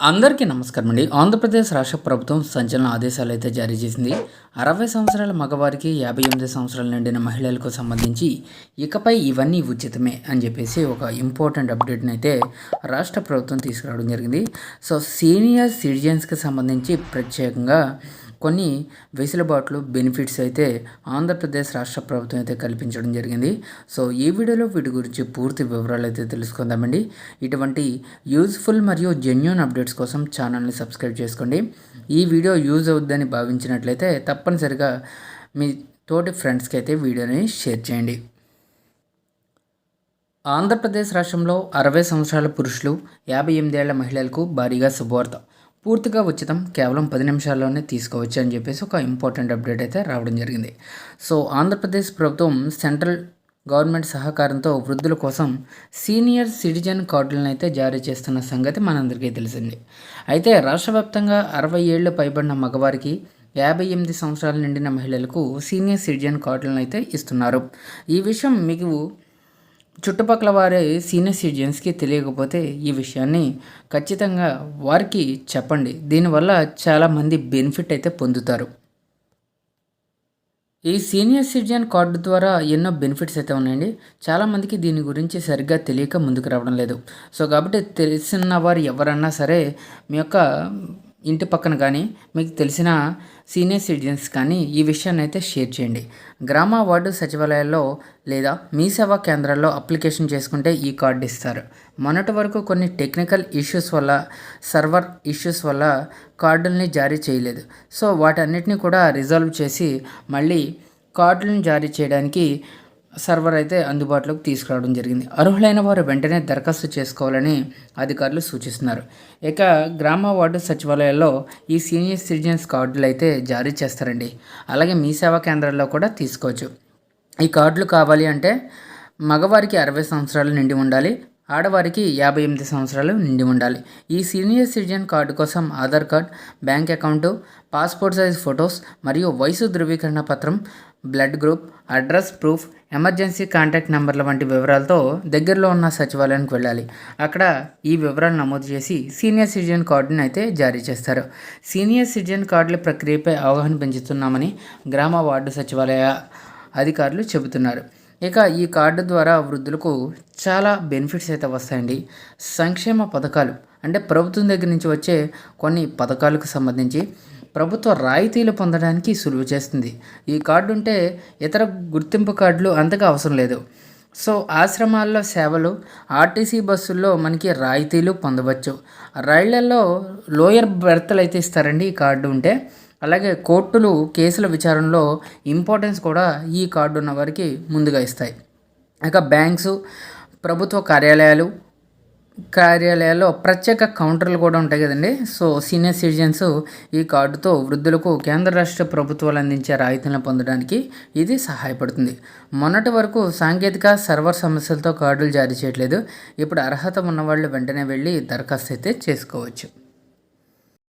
అందరికీ నమస్కారం అండి. ఆంధ్రప్రదేశ్ రాష్ట్ర ప్రభుత్వం సంచలన ఆదేశాలు అయితే జారీ చేసింది. అరవై సంవత్సరాల మగవారికి యాభై ఎనిమిది సంవత్సరాలు నిండిన మహిళలకు సంబంధించి ఇకపై ఇవన్నీ ఉచితమే అని చెప్పేసి ఒక ఇంపార్టెంట్ అప్డేట్ని అయితే రాష్ట్ర ప్రభుత్వం తీసుకురావడం జరిగింది. సో సీనియర్ సిటిజన్స్కి సంబంధించి ప్రత్యేకంగా కొన్ని వెసులుబాట్లు బెనిఫిట్స్ అయితే ఆంధ్రప్రదేశ్ రాష్ట్ర ప్రభుత్వం అయితే కల్పించడం జరిగింది. సో ఈ వీడియోలో వీటి గురించి పూర్తి వివరాలు అయితే తెలుసుకుందామండి. ఇటువంటి యూజ్ఫుల్ మరియు జెన్యున్ అప్డేట్స్ కోసం ఛానల్ని సబ్స్క్రైబ్ చేసుకోండి. ఈ వీడియో యూజ్ అవుద్దని భావించినట్లయితే తప్పనిసరిగా మీ తోటి ఫ్రెండ్స్కి అయితే వీడియోని షేర్ చేయండి. ఆంధ్రప్రదేశ్ రాష్ట్రంలో అరవై సంవత్సరాల పురుషులు యాభై ఎనిమిదేళ్ళ మహిళలకు భారీగా శుభవార్త. పూర్తిగా ఉచితం కేవలం పది నిమిషాల్లోనే తీసుకోవచ్చు అని చెప్పేసి ఒక ఇంపార్టెంట్ అప్డేట్ అయితే రావడం జరిగింది. సో ఆంధ్రప్రదేశ్ ప్రభుత్వం సెంట్రల్ గవర్నమెంట్ సహకారంతో వృద్ధుల కోసం సీనియర్ సిటిజన్ కార్డులను అయితే జారీ చేస్తున్న సంగతి మనందరికీ తెలిసింది. అయితే రాష్ట్ర వ్యాప్తంగా అరవై ఏళ్ళు పైబడిన మగవారికి యాభై ఎనిమిది సంవత్సరాలు నిండిన మహిళలకు సీనియర్ సిటిజన్ కార్డులను అయితే ఇస్తున్నారు. ఈ విషయం మీకు చుట్టుపక్కల వారి సీనియర్ సిటిజన్స్కి తెలియకపోతే ఈ విషయాన్ని ఖచ్చితంగా వారికి చెప్పండి. దీనివల్ల చాలామంది బెనిఫిట్ అయితే పొందుతారు. ఈ సీనియర్ సిటిజన్ కార్డు ద్వారా ఎన్నో బెనిఫిట్స్ అయితే ఉన్నాయండి. చాలామందికి దీని గురించి సరిగ్గా తెలియక ముందుకు రావడం లేదు. సో కాబట్టి తెలిసిన వారు ఎవరన్నా సరే మీ యొక్క ఇంటి పక్కన కానీ మీకు తెలిసిన సీనియర్ సిటిజన్స్ కానీ ఈ విషయాన్ని అయితే షేర్ చేయండి. గ్రామ వార్డు సచివాలయాల్లో లేదా మీ సేవా కేంద్రాల్లో అప్లికేషన్ చేసుకుంటే ఈ కార్డు ఇస్తారు. మొన్నటి వరకు కొన్ని టెక్నికల్ ఇష్యూస్ వల్ల సర్వర్ ఇష్యూస్ వల్ల కార్డుల్ని జారీ చేయలేదు. సో వాటన్నిటిని కూడా రిజాల్వ్ చేసి మళ్ళీ కార్డులను జారీ చేయడానికి సర్వర్ అయితే అందుబాటులోకి తీసుకురావడం జరిగింది. అర్హులైన వారు వెంటనే దరఖాస్తు చేసుకోవాలని అధికారులు సూచిస్తున్నారు. ఇక గ్రామ వార్డు సచివాలయాల్లో ఈ సీనియర్ సిటిజన్స్ కార్డులు అయితే జారీ చేస్తారండి. అలాగే మీ సేవా కేంద్రాల్లో కూడా తీసుకోవచ్చు. ఈ కార్డులు కావాలి అంటే మగవారికి అరవై సంవత్సరాలు నిండి ఉండాలి. ఆడవారికి యాభై ఎనిమిది సంవత్సరాలు నిండి ఉండాలి. ఈ సీనియర్ సిటిజన్ కార్డు కోసం Aadhaar card bank account passport size photos మరియు వయసు ధృవీకరణ పత్రం blood group address proof emergency contact నెంబర్ల వంటి వివరాలతో దగ్గరలో ఉన్న సచివాలయానికి వెళ్ళాలి. అక్కడ ఈ వివరాలు నమోదు చేసి సీనియర్ సిటిజన్ కార్డుని అయితే జారీ చేస్తారు. సీనియర్ సిటిజన్ కార్డుల ప్రక్రియపై అవగాహన పెంచుతున్నామని గ్రామ వార్డు సచివాలయ అధికారులు చెబుతున్నారు. ఇక ఈ కార్డు ద్వారా వృద్ధులకు చాలా బెనిఫిట్స్ అయితే వస్తాయండి. సంక్షేమ పథకాలు అంటే ప్రభుత్వం దగ్గర నుంచి వచ్చే కొన్ని పథకాలకు సంబంధించి ప్రభుత్వ రాయితీలు పొందడానికి సులువు చేస్తుంది. ఈ కార్డు ఉంటే ఇతర గుర్తింపు కార్డులు అంతగా అవసరం లేదు. సో ఆశ్రమాల్లో సేవలు ఆర్టీసీ బస్సుల్లో మనకి రాయితీలు పొందవచ్చు. రైళ్ళలో లోయర్ బెర్తలు అయితే ఇస్తారండి ఈ కార్డు ఉంటే. అలాగే కోర్టులు కేసుల విచారణలో ఇంపార్టెన్స్ కూడా ఈ కార్డు ఉన్న వారికి ముందుగా ఇస్తాయి. ఇక బ్యాంక్స్ ప్రభుత్వ కార్యాలయాలు కార్యాలయాల్లో ప్రత్యేక కౌంటర్లు కూడా ఉంటాయి కదండి. సో సీనియర్ సిటిజన్స్ ఈ కార్డుతో వృద్ధులకు కేంద్ర రాష్ట్ర ప్రభుత్వాలు అందించే రాయితీలను పొందడానికి ఇది సహాయపడుతుంది. మొన్నటి వరకు సాంకేతిక సర్వర్ సమస్యలతో కార్డులు జారీ చేయట్లేదు. ఇప్పుడు అర్హత ఉన్నవాళ్ళు వెంటనే వెళ్ళి దరఖాస్తు అయితే చేసుకోవచ్చు.